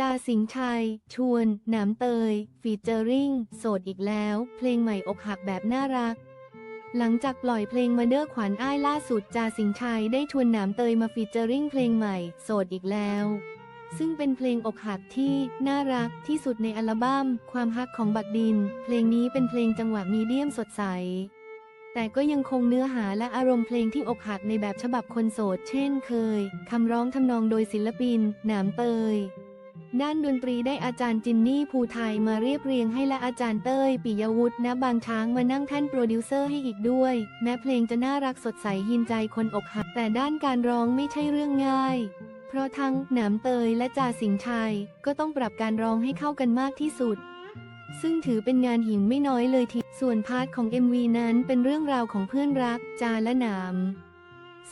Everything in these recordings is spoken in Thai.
จาสิงห์ชัย ชวน หนามเตย ฟีเจอริงโสดอีกแล้ว เพลงใหม่อกหักแบบน่ารัก หลังจากปล่อยเพลงมาเด้อขวัญอ้ายล่าสุด จาสิงห์ชัยได้ชวนหนามเตยมาฟีเจอริงเพลงใหม่ โสดอีกแล้ว ซึ่งเป็นเพลงอกหักที่น่ารักที่สุดในอัลบั้ม ความฮักของบักดิน เพลงนี้เป็นเพลงจังหวะมีเดียมสดใส แต่ก็ยังคงเนื้อหาและอารมณ์เพลงที่อกหักในแบบฉบับคนโสด เช่นเคย คำร้องทำนองโดยศิลปิน หนามเตย ด้านดนตรีได้อาจารย์จินนี่ภูไทยมาเรียบเรียงให้และอาจารย์เต้ยปิยวุฒิณบางช้างมานั่งแท่นโปรดิวเซอร์ให้อีกด้วย แม้เพลงจะน่ารักสดใสหินใจคนอกหัก แต่ด้านการร้องไม่ใช่เรื่องง่าย เพราะทั้งหนามเตยและจ่าสิงห์ชัย ก็ต้องปรับการร้องให้เข้ากันมากที่สุด ซึ่งถือเป็นงานหินไม่น้อยเลยทีส่วนพาร์ทของ MV นั้นเป็นเรื่องราวของเพื่อนรักจาและหนาม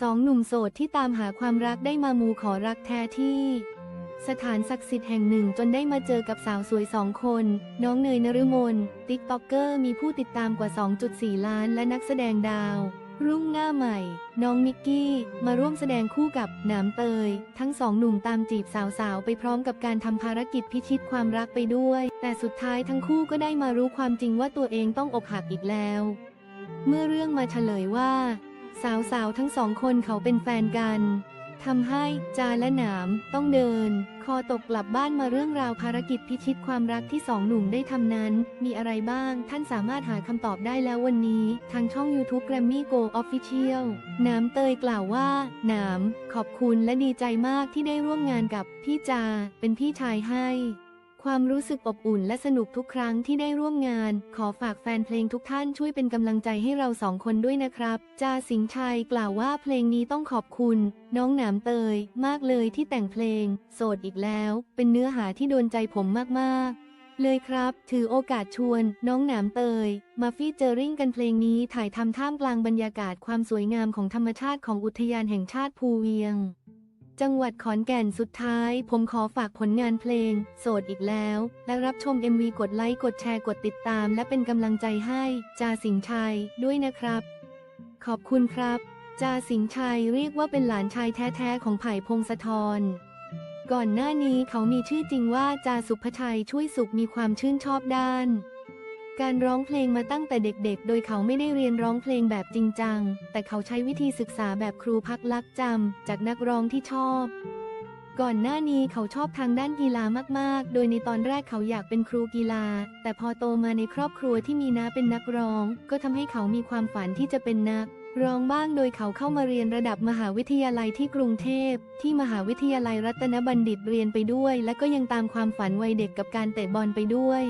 สองหนุ่มโสดที่ตามหาความรักได้มามูขอรักแท้ที่ สถานศักดิ์สิทธิ์แห่งหนึ่งจนได้มาเจอกับสาวสวยสองคน น้องเนยนฤมลติ๊กต็อกเกอร์มีผู้ติดตามกว่า 2.4 ล้านและนักแสดงดาว รุ่งหน้าใหม่ น้องนิกกี้ มาร่วมแสดงคู่กับหนามเตย ทั้งสองหนุ่มตามจีบสาวๆ ไปพร้อมกับการทำภารกิจพิชิตความรักไปด้วย แต่สุดท้ายทั้งคู่ก็ได้มารู้ความจริงว่าตัวเองต้องอกหักอีกแล้ว เมื่อเรื่องมาเฉลยว่า สาวๆทั้งสองคนเขาเป็นแฟนกัน ทำให้จาและหนามต้องเดิน คอตกกลับบ้านมาเรื่องราวภารกิจพิชิตความรักที่สองหนุ่มได้ทำนั้น มีอะไรบ้าง ท่านสามารถหาคำตอบได้แล้ววันนี้ ทางช่อง YouTube Grammy Go Official หนามเตยกล่าวว่า หนามขอบคุณและดีใจมากที่ได้ร่วมงานกับพี่จา เป็นพี่ชายให้ ความรู้สึกอบอุ่นและสนุกทุกครั้งที่ได้ร่วมงาน ขอฝากแฟนเพลงทุกท่านช่วยเป็นกำลังใจให้เราสองคนด้วยนะครับ จาสิงชัยกล่าวว่าเพลงนี้ต้องขอบคุณ น้องหนามเตย มากเลยที่แต่งเพลง โสดอีกแล้ว เป็นเนื้อหาที่โดนใจผมมากๆ เลยครับ ถือโอกาสชวน น้องหนามเตย มาฟีเจอริ่งกันเพลงนี้ถ่ายทำท่ามกลางบรรยากาศความสวยงามของธรรมชาติของอุทยานแห่งชาติภูเวียง จังหวัดขอนแก่นสุดท้าย ผมขอฝากผลงานเพลง โสดอีกแล้ว และรับชม MV กดไลค์ กดแชร์กดติดตาม และเป็นกำลังใจให้จาสิงห์ชัยด้วยนะครับ ขอบคุณครับจาสิงห์ชัยเรียกว่าเป็นหลานชายแท้ๆของไผ่พงศธรก่อนหน้านี้เขามีชื่อจริงว่าจาสุภชัยช่วยสุขมีความชื่นชอบด้าน การร้องเพลงมาตั้งแต่เด็กๆ โดยเขาไม่ได้เรียนร้องเพลงแบบจริงจัง แต่เขาใช้วิธีศึกษาแบบครูพักลักจำจากนักร้องที่ชอบ ก่อนหน้านี้เขาชอบทางด้านกีฬามากๆ โดยในตอนแรกเขาอยากเป็นครูกีฬา แต่พอโตมาในครอบครัวที่มีน้าเป็นนักร้อง ก็ทำให้เขามีความฝันที่จะเป็นนักร้องบ้างโดยเขาเข้ามาเรียนระดับมหาวิทยาลัยที่กรุงเทพ ที่มหาวิทยาลัยรัตนบัณฑิตเรียนไปด้วย และก็ยังตามความฝันวัยเด็กกับการเตะบอลไปด้วย